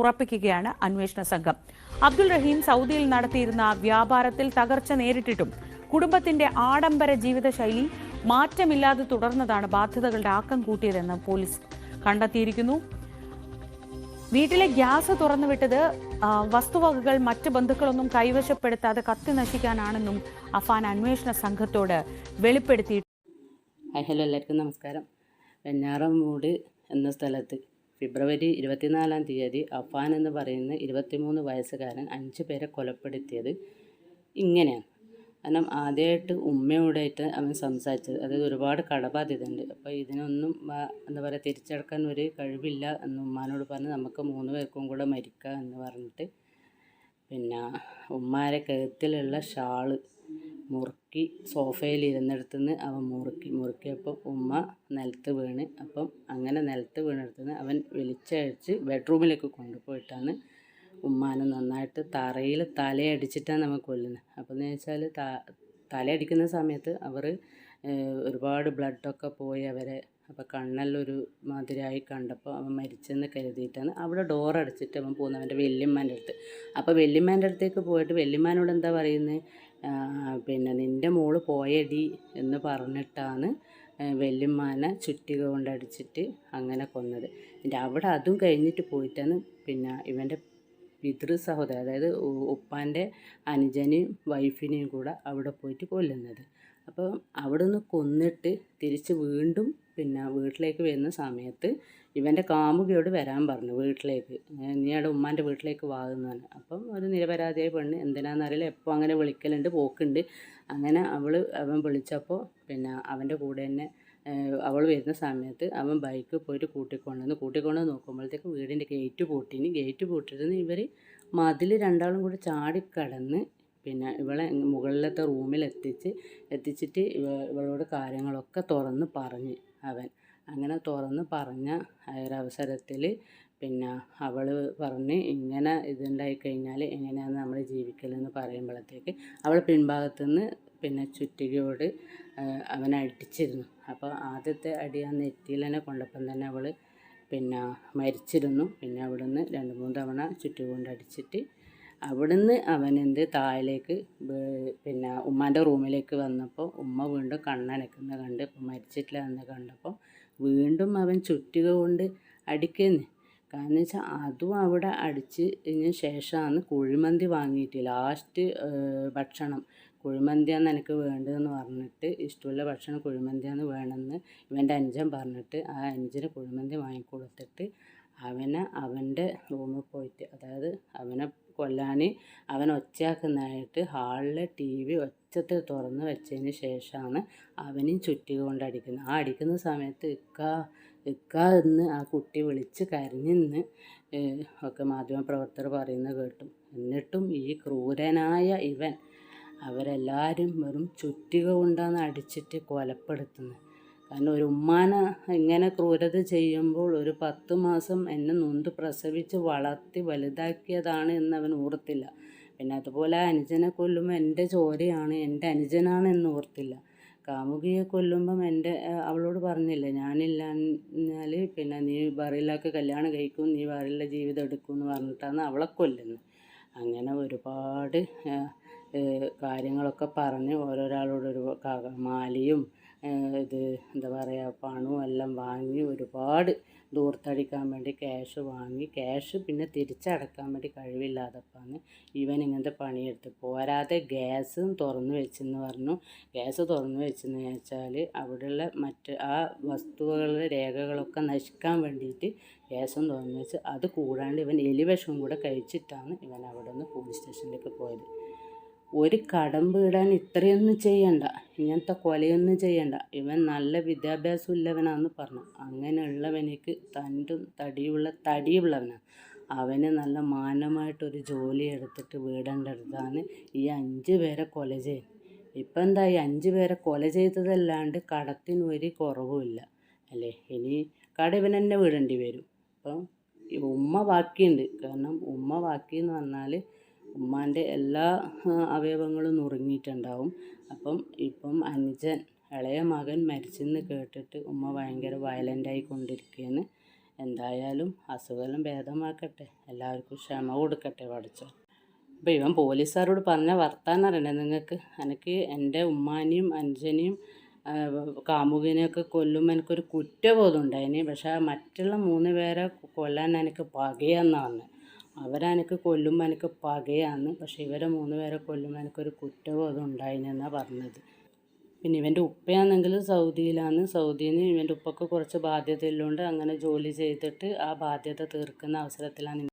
ഉറപ്പിക്കുകയാണ് അന്വേഷണ സംഘം. അബ്ദുൾ റഹീം സൗദിയിൽ നടത്തിയിരുന്ന വ്യാപാരത്തിൽ തകർച്ച നേരിട്ടിട്ടും കുടുംബത്തിന്റെ ആഡംബര ജീവിതശൈലി മാറ്റമില്ലാതെ തുടർന്നതാണ് ബാധ്യതകളുടെ ആക്കം കൂട്ടിയതെന്ന് പോലീസ് കണ്ടെത്തിയിരിക്കുന്നു. വീട്ടിലെ ഗ്യാസ് തുറന്നുവിട്ടത് വസ്തുവകകൾ മറ്റ് ബന്ധുക്കളൊന്നും കൈവശപ്പെടുത്താതെ കത്തി നശിക്കാനാണെന്നും അഫാൻ അന്വേഷണ സംഘത്തോട് വെളിപ്പെടുത്തി ഹലോ എല്ലാവർക്കും നമസ്കാരം. വെഞ്ഞാറമൂട് എന്ന സ്ഥലത്ത് ഫെബ്രുവരി ഇരുപത്തിനാലാം തീയതി അഫാൻ എന്ന് പറയുന്ന ഇരുപത്തിമൂന്ന് വയസ്സുകാരൻ അഞ്ച് പേരെ കൊലപ്പെടുത്തിയത് ഇങ്ങനെയാണ്. കാരണം ആദ്യമായിട്ട് ഉമ്മയോടായിട്ട് അവൻ സംസാരിച്ചത്. അതായത് ഒരുപാട് കടബാധ്യതയുണ്ട്. അപ്പോൾ ഇതിനൊന്നും എന്താ പറയുക തിരിച്ചടക്കാൻ ഒരു കഴിവില്ല എന്ന് ഉമ്മാനോട് പറഞ്ഞ് നമുക്ക് മൂന്ന് പേർക്കും കൂടെ മരിക്കുക എന്ന് പറഞ്ഞിട്ട് പിന്നെ ഉമ്മാരെ കഴുത്തിലുള്ള ഷാൾ മുറുക്കി സോഫയിൽ ഇരുന്നിടത്തുനിന്ന് അവൻ മുറുക്കി മുറുക്കിയപ്പോൾ ഉമ്മ നിലത്ത് വീണ്. അപ്പം അങ്ങനെ നിലത്ത് വീണെടുത്തുനിന്ന് അവൻ വിളിച്ചയച്ച് ബെഡ്റൂമിലേക്ക് കൊണ്ടുപോയിട്ടാണ് ഉമ്മാനെ നന്നായിട്ട് തറയിൽ തലയടിച്ചിട്ടാണ് നമ്മൾ കൊല്ലുന്നത്. അപ്പോൾ എന്ന് വെച്ചാൽ ത തലയടിക്കുന്ന സമയത്ത് അവർ ഒരുപാട് ബ്ലഡൊക്കെ പോയി അവരെ അപ്പോൾ കണ്ണെല്ലൊരു മാതിരിയായി കണ്ടപ്പോൾ അവൻ മരിച്ചെന്ന് കരുതിയിട്ടാണ് അവിടെ ഡോർ അടച്ചിട്ട് അവൻ പോകുന്നത് അവന്റെ വല്യമ്മേന്റെ അടുത്ത്. അപ്പോൾ വല്യമ്മേന്റെ അടുത്തേക്ക് പോയിട്ട് വല്യമ്മാനോട് എന്താ പറയുന്നത്? പിന്നെ നിന്റെ മോൾ പോയടി എന്ന് പറഞ്ഞിട്ടാണ് വെല്ലുമാനെ ചുറ്റിക കൊണ്ടടിച്ചിട്ട് അങ്ങനെ കൊന്നത്. എന്റെ അവിടെ അതും കഴിഞ്ഞിട്ട് പോയിട്ടാണ് പിന്നെ ഇവന്റെ പിതൃ സഹോദരൻ അതായത് ഉപ്പാന്റെ അനുജനെയും വൈഫിനെയും കൂടെ അവിടെ പോയിട്ട് കൊല്ലുന്നത്. അപ്പോൾ അവിടെ നിന്ന് കൊന്നിട്ട് തിരിച്ച് വീണ്ടും പിന്നെ വീട്ടിലേക്ക് വരുന്ന സമയത്ത് ഇവന്റെ കാമുകിയോട് വരാൻ പറഞ്ഞു വീട്ടിലേക്ക്. നീയുടെ ഉമ്മാന്റെ വീട്ടിലേക്ക് വാങ്ങുന്നതാണ് അപ്പം ഒരു നിരപരാധിയായ പെണ്ണ് എന്തിനാണെന്നറിയില്ല എപ്പോൾ അങ്ങനെ വിളിക്കലുണ്ട് പോക്കുണ്ട്. അങ്ങനെ അവൾ അവൻ വിളിച്ചപ്പോൾ പിന്നെ അവന്റെ കൂടെ തന്നെ അവൾ വരുന്ന സമയത്ത് അവൻ ബൈക്ക് പോയിട്ട് കൂട്ടിക്കൊണ്ടുവന്ന് കൂട്ടിക്കൊണ്ട് നോക്കുമ്പോഴത്തേക്ക് വീടിന്റെ ഗേറ്റ് പൂട്ടിന് ഗേറ്റ് പൂട്ടിയിരുന്ന് ഇവർ മതിൽ രണ്ടാളും കൂടി ചാടിക്കടന്ന് പിന്നെ ഇവളെ മുകളിലത്തെ റൂമിൽ എത്തിച്ച് എത്തിച്ചിട്ട് ഇവ ഇവളോട് കാര്യങ്ങളൊക്കെ തുറന്ന് പറഞ്ഞ് അവൻ. അങ്ങനെ തുറന്ന് പറഞ്ഞ ആ ഒരു അവസരത്തിൽ പിന്നെ അവൾ പറഞ്ഞ് ഇങ്ങനെ ഇതുണ്ടായി കഴിഞ്ഞാൽ എങ്ങനെയാണ് നമ്മൾ ജീവിക്കലെന്ന് പറയുമ്പോഴത്തേക്ക് അവൾ പിൻഭാഗത്തു നിന്ന് പിന്നെ ചുറ്റികയോട് അവനെ അടിച്ചിരുന്നു. അപ്പോൾ ആദ്യത്തെ അടി ആ നെറ്റിയിൽ തന്നെ കൊണ്ടപ്പം തന്നെ അവൾ പിന്നെ മരിച്ചിരുന്നു. പിന്നെ അവിടുന്ന് രണ്ട് മൂന്ന് തവണ ചുറ്റി കൊണ്ടടിച്ചിട്ട് അവിടുന്ന് അവനെന്ത് താഴേക്ക് പിന്നെ ഉമ്മാന്റെ റൂമിലേക്ക് വന്നപ്പോൾ ഉമ്മ വീണ്ടും കണ്ണനക്കുന്ന കണ്ട് മരിച്ചിട്ടില്ല എന്ന് കണ്ടപ്പോൾ വീണ്ടും അവൻ ചുറ്റിക കൊണ്ട് അടിക്കുന്നു. കാരണം വെച്ചാൽ അതും അവിടെ അടിച്ച് ഇതിന് ശേഷമാണ് കുഴിമന്തി വാങ്ങിയിട്ട് ലാസ്റ്റ് ഭക്ഷണം. കുഴിമന്തിയാണ് എനിക്ക് വേണ്ടതെന്ന് പറഞ്ഞിട്ട് ഇഷ്ടമുള്ള ഭക്ഷണം കുഴിമന്തിയാണ് വേണമെന്ന് ഇവന്റെ അഞ്ചൻ പറഞ്ഞിട്ട് ആ അനുജന് കുഴിമന്തി വാങ്ങിക്കൊടുത്തിട്ട് അവനെ അവന്റെ റൂമിൽ പോയിട്ട് അതായത് അവനെ കൊല്ലാൻ അവൻ ഒച്ചയാക്കുന്നതായിട്ട് ഹാളിലെ ടി വി ഒച്ചത്തിൽ തുറന്ന് വെച്ചതിന് ശേഷമാണ് അവനും ചുറ്റിക കൊണ്ട് അടിക്കുന്നത്. ആ അടിക്കുന്ന സമയത്ത് ഇക്ക ഇക്ക എന്ന് ആ കുട്ടി വിളിച്ച് കരഞ്ഞെന്ന് ഒക്കെ മാധ്യമപ്രവർത്തകർ പറയുന്നത് കേട്ടു. എന്നിട്ടും ഈ ക്രൂരനായ ഇവൻ അവരെല്ലാവരും വെറും ചുറ്റിക കൊണ്ടാണ് അടിച്ചിട്ട് കൊലപ്പെടുത്തുന്നത്. കാരണം ഒരു ഉമ്മാന ഇങ്ങനെ ക്രൂരത ചെയ്യുമ്പോൾ ഒരു പത്ത് മാസം എന്നെ നൊന്ത് പ്രസവിച്ച് വളർത്തി വലുതാക്കിയതാണ് എന്ന് അവൻ ഓർത്തില്ല. പിന്നെ അതുപോലെ അനുജനെ കൊല്ലുമ്പോൾ എന്റെ ചോരയാണ് എന്റെ അനുജനാണ് എന്ന് ഓർത്തില്ല. കാമുകിയെ കൊല്ലുമ്പം എന്റെ അവളോട് പറഞ്ഞില്ല ഞാനില്ലാഞ്ഞാൽ പിന്നെ നീ ബറിയിലൊക്കെ കല്യാണം കഴിക്കും നീ ബറിയിലെ ജീവിതം എടുക്കും എന്ന് പറഞ്ഞിട്ടാണ് അവളെ കൊല്ലുന്നത്. അങ്ങനെ ഒരുപാട് കാര്യങ്ങളൊക്കെ പറഞ്ഞ് ഓരോരാളോട് ഒരു ക- മാലയും ഇത് എന്താ പറയുക പണവും എല്ലാം വാങ്ങി ഒരുപാട് ദൂർത്തടിക്കാൻ വേണ്ടി ക്യാഷ് വാങ്ങി. ക്യാഷ് പിന്നെ തിരിച്ചടക്കാൻ വേണ്ടി കഴിവില്ലാതപ്പാണ് ഇവൻ ഇങ്ങനത്തെ പണിയെടുത്ത് പോരാതെ ഗ്യാസും തുറന്നു വെച്ചെന്ന് പറഞ്ഞു. ഗ്യാസ് തുറന്നു വെച്ചെന്ന് വെച്ചാൽ അവിടെയുള്ള മറ്റ് ആ വസ്തുക്കളുടെ രേഖകളൊക്കെ നശിക്കാൻ വേണ്ടിയിട്ട് ഗ്യാസും തുറന്നു വെച്ച് അത് കൂടാണ്ട് ഇവൻ എലിവിഷം കൂടെ കഴിച്ചിട്ടാണ് ഇവൻ അവിടെ നിന്ന് പോലീസ് സ്റ്റേഷനിലേക്ക് പോയത്. ഒരു കടം വീടാൻ ഇത്രയൊന്നും ചെയ്യണ്ട. ഇങ്ങനത്തെ കൊലയൊന്നും ചെയ്യണ്ട. ഇവൻ നല്ല വിദ്യാഭ്യാസം ഉള്ളവനാന്ന് പറഞ്ഞു. അങ്ങനെയുള്ളവനിക്ക് തണ്ടും തടിയുള്ള തടിയുള്ളവനാണ് അവന് നല്ല മാനമായിട്ടൊരു ജോലി എടുത്തിട്ട് വീടേണ്ടടുത്താണ് ഈ അഞ്ച് പേരെ കൊല ചെയ്യും ഇപ്പം ഈ അഞ്ച് പേരെ കൊല ചെയ്തതല്ലാണ്ട് കടത്തിന് ഒരു കുറവുമില്ല അല്ലേ? ഇനി കട ഇവൻ തന്നെ വീടേണ്ടി വരും. അപ്പം ഉമ്മ ബാക്കിയുണ്ട് കാരണം ഉമ്മ ബാക്കി എന്ന് പറഞ്ഞാൽ ഉമ്മാന്റെ എല്ലാ അവയവങ്ങളും നുറുങ്ങിയിട്ടുണ്ടാവും. അപ്പം ഇപ്പം അനുജൻ ഇളയ മകൻ മരിച്ചെന്ന് കേട്ടിട്ട് ഉമ്മ ഭയങ്കര വയലന്റായി കൊണ്ടിരിക്കുകയാണ്. എന്തായാലും അസുഖമെല്ലാം ഭേദമാക്കട്ടെ. എല്ലാവർക്കും ക്ഷമ കൊടുക്കട്ടെ പഠിച്ചു. അപ്പോൾ ഇവൻ പോലീസുകാരോട് പറഞ്ഞ വർത്താനം അറിയണേ നിങ്ങൾക്ക്? എനിക്ക് എന്റെ ഉമ്മാനെയും അഞ്ചനെയും കാമുകിനെയൊക്കെ കൊല്ലുമ്പോൾ എനിക്കൊരു കുറ്റബോധം ഉണ്ടായിന്. പക്ഷേ മറ്റുള്ള മൂന്ന് പേരെ കൊല്ലാൻ എനിക്ക് പകയെന്നാണ് അവരെനിക്ക് കൊല്ലുമ്പോൾ എനിക്ക് പകയാന്ന് പക്ഷേ ഇവരെ മൂന്ന് പേരെ കൊല്ലുമ്പോൾ എനിക്കൊരു കുറ്റബോധം ഉണ്ടായിനെന്നാണ് പറഞ്ഞത്. പിന്നെ ഇവന്റെ ഉപ്പയാണെങ്കിൽ സൗദിയിലാണ്. സൗദിയിൽ നിന്ന് ഇവന്റെ ഉപ്പക്ക് കുറച്ച് ബാധ്യത ഉള്ളതുകൊണ്ട് അങ്ങനെ ജോലി ചെയ്തിട്ട് ആ ബാധ്യത തീർക്കുന്ന അവസരത്തിലാണ്